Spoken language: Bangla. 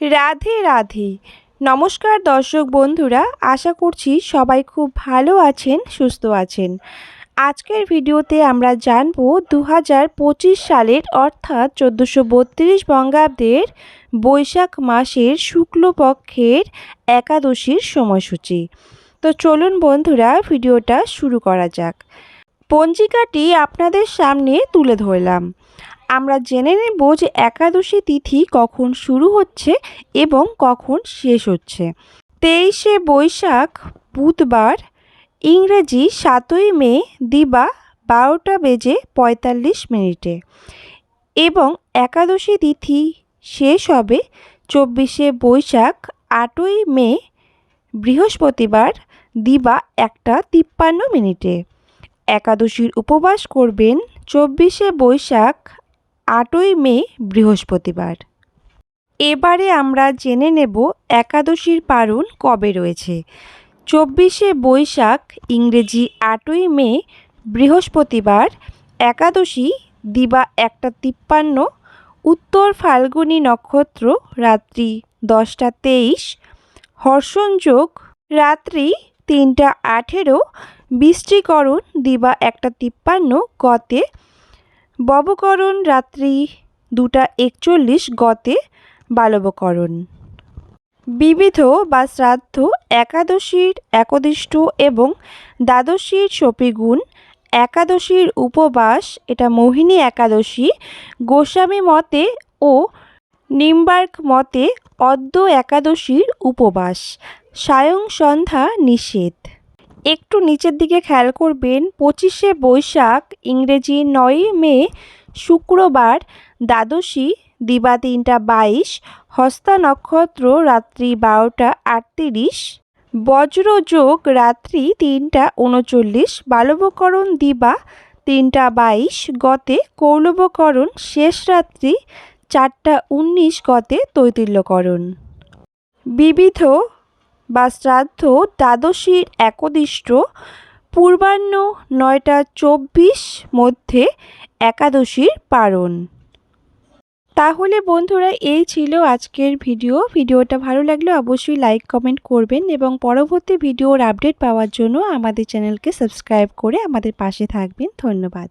রাধে রাধে। নমস্কার দর্শক বন্ধুরা, আশা করছি সবাই খুব ভালো আছেন, সুস্থ আছেন। আজকের ভিডিওতে আমরা জানব দু হাজার পঁচিশ সালের অর্থাৎ চোদ্দোশো বত্রিশ বঙ্গাব্দের বৈশাখ মাসের শুক্লপক্ষের একাদশীর সময়সূচি। তো চলুন বন্ধুরা, ভিডিওটা শুরু করা যাক। পঞ্জিকাটি আপনাদের সামনে তুলে ধরলাম। আমরা জেনে নেব যে একাদশী তিথি কখন শুরু হচ্ছে এবং কখন শেষ হচ্ছে। তেইশে বৈশাখ, বুধবার, ইংরেজি সাতই মে, দিবা বারোটা বেজে পঁয়তাল্লিশ মিনিটে এবং একাদশী তিথি শেষ হবে চব্বিশে বৈশাখ, আটই মে, বৃহস্পতিবার, দিবা একটা তিপ্পান্ন মিনিটে। একাদশীর উপবাস করবেন চব্বিশে বৈশাখ আটই মে, বৃহস্পতিবার। এবারে আমরা জেনে নেব একাদশীর পারণ কবে রয়েছে। চব্বিশে বৈশাখ, ইংরেজি আটই মে, বৃহস্পতিবার, একাদশী, দিবা একটা তিপ্পান্ন, উত্তর ফাল্গুনী নক্ষত্র, রাত্রি দশটা তেইশ হর্ষণযোগ রাত্রি তিনটা আঠেরো, বৃষ্টিকরণ, দিবা একটা তিপ্পান্ন, গতে ববকরণ রাত্রি দুটা একচল্লিশ গতে বালবকরণ। বিবিধ বা শ্রাদ্ধ একাদশীর একদিষ্ট এবং দ্বাদশীর সপিগুণ একাদশীর উপবাস, এটা মোহিনী একাদশী, গোস্বামী মতে ও নিম্বার্ক মতে অদ্য একাদশীর উপবাস, সায়ং সন্ধ্যা নিষেধ। একটু নিচের দিকে খেয়াল করবেন, পঁচিশে বৈশাখ, ইংরেজি নয়ই মে, শুক্রবার, দ্বাদশী, দিবা তিনটা বাইশ, হস্তা নক্ষত্র, রাত্রি বারোটা আটত্রিশ, বজ্রযোগ, রাত্রি তিনটা উনচল্লিশ, বালবকরণ, দিবা তিনটা বাইশ, গতে কৌলবকরণ, শেষ রাত্রি চারটা উনিশ, গতে তৈতিল্যকরণ। বিবিধ বা শ্রাদ্ধ দ্বাদশীর একদিষ্ট, পূর্বাহ্ন নয়টা চব্বিশ মধ্যে একাদশীর পারণ। তাহলে বন্ধুরা, এই ছিল আজকের ভিডিও। ভিডিওটা ভালো লাগলে অবশ্যই লাইক, কমেন্ট করবেন এবং পরবর্তী ভিডিওর আপডেট পাওয়ার জন্য আমাদের চ্যানেলকে সাবস্ক্রাইব করে আমাদের পাশে থাকবেন। ধন্যবাদ।